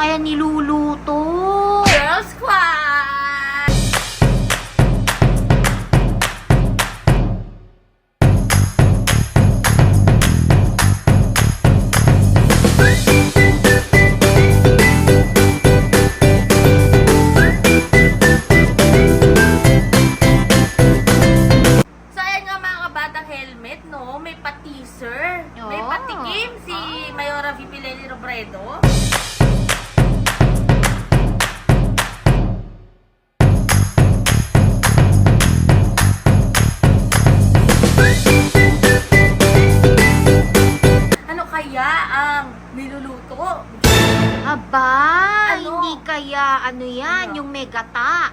kaya niluluto? Girl Squad! So ayan nga mga kabatang helmet, no? May pa-teaser. May Oh. patikim si Ah. Mayora VP Lenny Robredo. Ano yan, Ano? yung megata.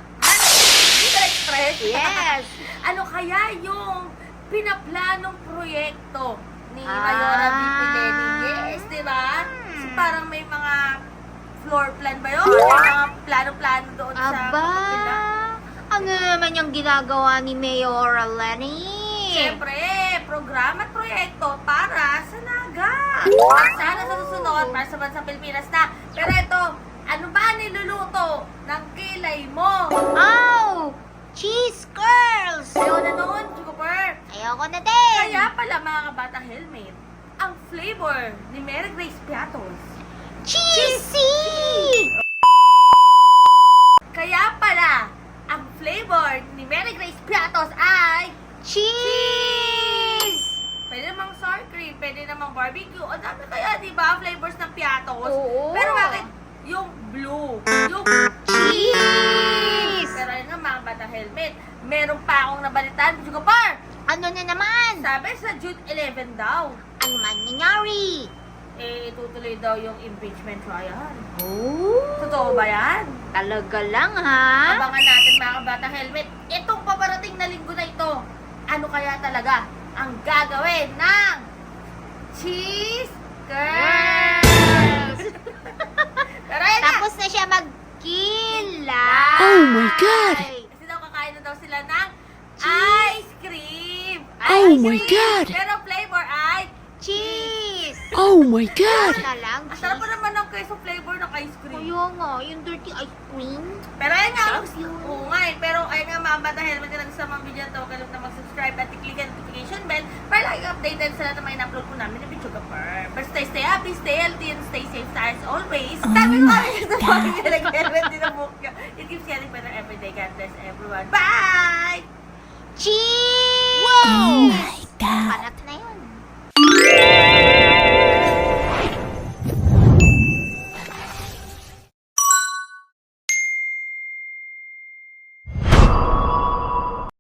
Peter Express? Yes. ano kaya yung pinaplanong proyekto ni Ah. Mayora VP Lenny? Yes, di ba? So parang may mga floor plan ba yun? May mga plano-plano doon sa Aba, kapatid ano naman yung ginagawa ni Mayor Lenny? Siyempre, programa at proyekto para sa Naga. At sana sa susunod, para sa bansang Pilipinas na. Pero ito, ano ba ang niluluto ng kilay mo? Oh, cheese curls! Ayaw na noon, Chukuper. Ayoko na din! Kaya pala mga kabata helmet, ang flavor ni Mary Grace Piatos. Cheesy! Kaya pala, ang flavor ni Mary Grace Piatos ay Cheese! Pwede namang sour cream, pwede namang barbecue. O dami kaya, di ba, flavors ng Piatos. Oo. Pero bakit yung blue, yung meron pa akong nabalitaan, Juga Par. Ano na naman? Sabi sa June 11 daw, Ano man nangyari? eh, itutuloy daw yung impeachment trial. Oh, Totoo ba yan? talaga lang ha? Abangan natin mga bata helmet. Itong paparating na linggo na ito, ano kaya talaga ang gagawin ng cheese girls? Sila ng ice cream. Oh Ice my cream. God. Pero flavor ay Cheese! Oh my god! Ano lang, ang sarap pa cheese. naman ng queso flavor ng ice cream. Kaya nga, yung dirty ice cream. Pero ayun nga, Sarap yun. oo nga eh. Pero ayun nga mga bata helmet na sa mga video to, kalimut na mag-subscribe at i-click ang notification bell para lagi updated sa lahat ng mga in-upload ko namin na video kapar. But stay, stay happy, stay healthy, and stay safe as always. Oh Sabi ko my rin sa mga nag-helmet bless everyone. Bye! God! Panak